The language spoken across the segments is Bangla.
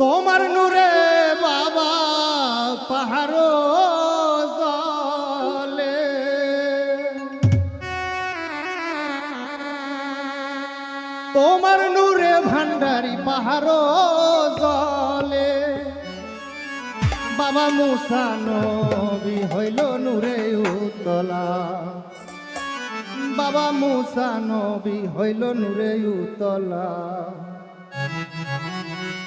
তোমার নূরে বাবা পাহাড় জলে। তোমার নূরে ভান্ডারি পাহাড় জলে। বাবা মুসা নবী হইল নূরে উতলা বাবা মুসা নবী হইল নূরে উতলা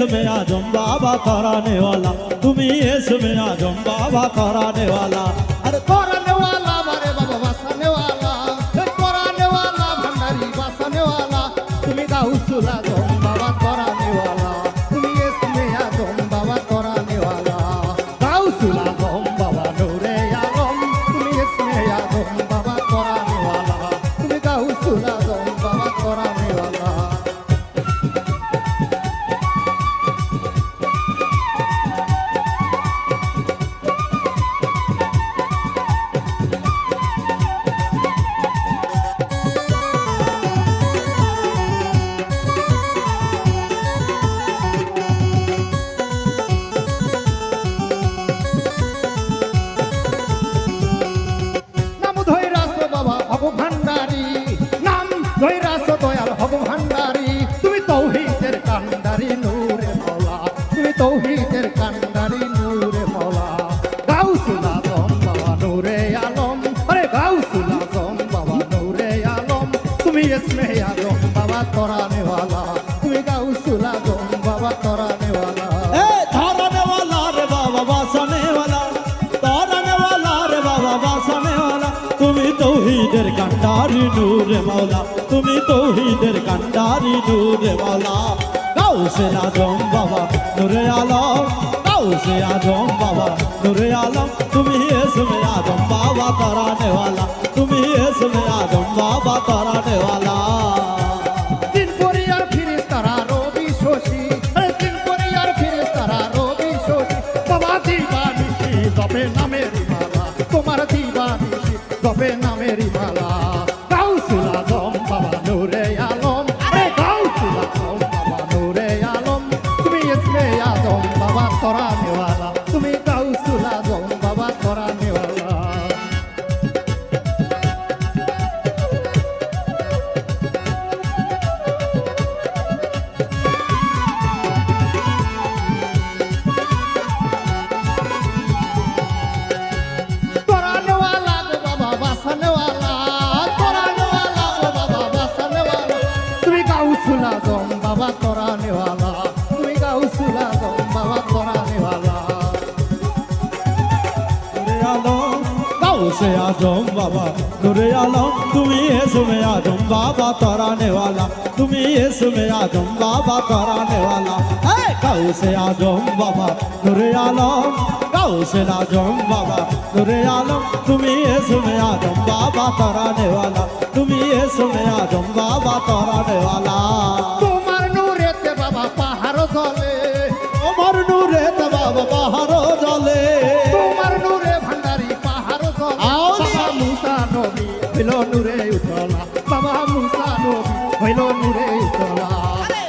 इसमें आजम बाबा कराने वाला তুমি इसमें आजम बाबा कराने वाला কান্ডারি নূরে মৌলা তুমি তৌহিদের কান্ডারি নূরে মৌলা গাউসে আজম বাবা, নূরে আলম গাউসে আজম বাবা, নূরে আলম, তুমি এসমে আজম বাবা তারা নেওয়ালা, তুমি এসমে আজম বাবা তারা নেওয়ালা। জপে নামের মালা। গাউসুল আজম বাবা নূরে আলম। আরে গাউসুল আজম বাবা নূরে আলম। তুমি ইসমে আজম বাবা, তোরা নেওয়ালা। তুমি গাউসুল আজম বাবা, তোরা নেওয়ালা। সে আজম বাবা নুরে আলম তুমি এসুমে আজম বাবা তরা নেওয়ালা তুমি এসুমে আজম বাবা তরা নেওয়ালা গাও সে আজম বাবা নুরে আলম গাও সে আজম বাবা নুরে আলম তুমি এসুমে আজম বাবা তরা নেওয়ালা তুমি এসুমে আজম বাবা তরা হইল নূরে উতলা। বাবা মুসা নবী, হইল নূরে উতলা।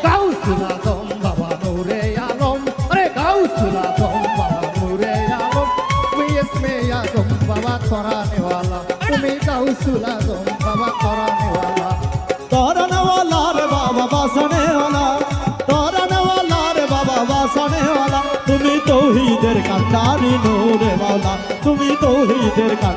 গাউসুল আজম বাবা নূরে আলম। আরে গাউসুল আজম বাবা নূরে আলম। তুমি ইসমে আজম বাবা তোরা নেওয়ালা তুমি গাউসুল আজম বাবা তোরা নেওয়ালা তোরা নেওয়ালা রে বাবা বাসনে ওলা তোরা নেওয়ালা রে বাবা বাসনে ওলা তুমি তৌহিদের কান্দারি নূরে মাওলা তুমি তৌহিদের কান্দারি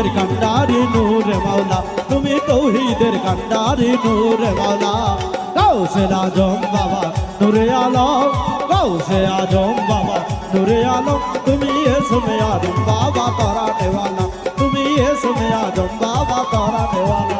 তৌহিদের কান্ডারে নূর মাওলা, তুমি তৌহিদের কান্ডারে নূর মাওলা। গাউসে আজম বাবা, নূরে আলম, গাউসে আজম বাবা, নূরে আলম, তুমি এসমে আজম বাবা তারা নেওয়ালা। তুমি এসমে আজম বাবা তারা নেওয়ালা।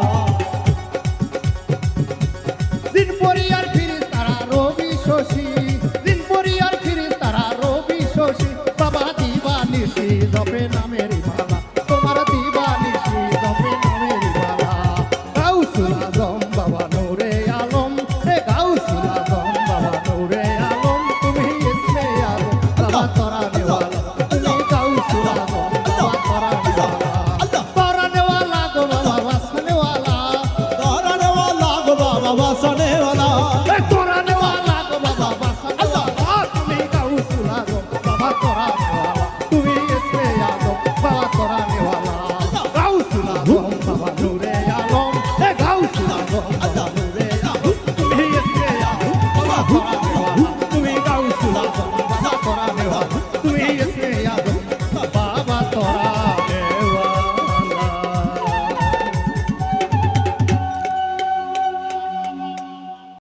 Come on.